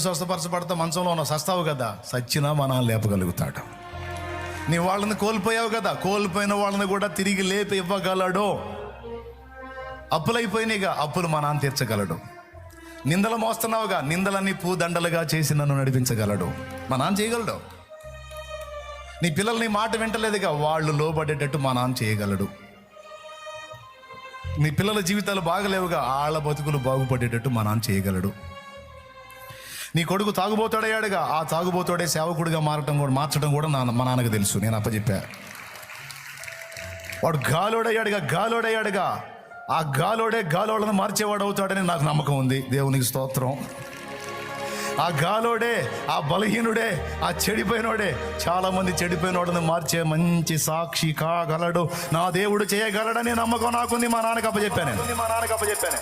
స్వస్థపరచబడతా మంచంలో ఉన్న సస్తావు కదా సచ్చినా మన లేపగలుగుతాడు. నీ వాళ్ళని కోల్పోయావు కదా కోల్పోయిన వాళ్ళని కూడా తిరిగి లేపి ఇవ్వగలడు. అప్పులైపోయినాయిగా అప్పులు మా నాన్న తీర్చగలడు. నిందలు మోస్తున్నావుగా నిందలన్నీ పూదండలుగా చేసి నన్ను నడిపించగలడు. మా నాన్న చేయగలడు. నీ పిల్లల్ని మాట వింటలేదుగా వాళ్ళు లోబడేటట్టు మా నాన్న చేయగలడు. నీ పిల్లల జీవితాలు బాగలేవుగా వాళ్ళ బతుకులు బాగుపడేటట్టు మా నాన్న చేయగలడు. నీ కొడుకు తాగుబోతాడయ్యాడుగా. ఆ తాగుబోతాడే సేవకుడిగా మారటం కూడా మార్చడం కూడా నా మా నాన్నకు తెలుసు. నేను అప్పచెప్పా వాడు గాలోడయ్యాడుగా గాలోడయ్యాడుగా. ఆ గాలోడే గాలోడను మార్చేవాడు అవుతాడని నాకు నమ్మకం ఉంది. దేవునికి స్తోత్రం. ఆ గాలోడే ఆ బలహీనుడే ఆ చెడిపోయినోడే చాలామంది చెడిపోయినోడని మార్చే మంచి సాక్షి కాగలడు. నా దేవుడు చేయగలడని నమ్మకం నాకుంది. మా నాన్నకి అప్పచెప్పాను మా నాన్నకి అప్పచెప్పాను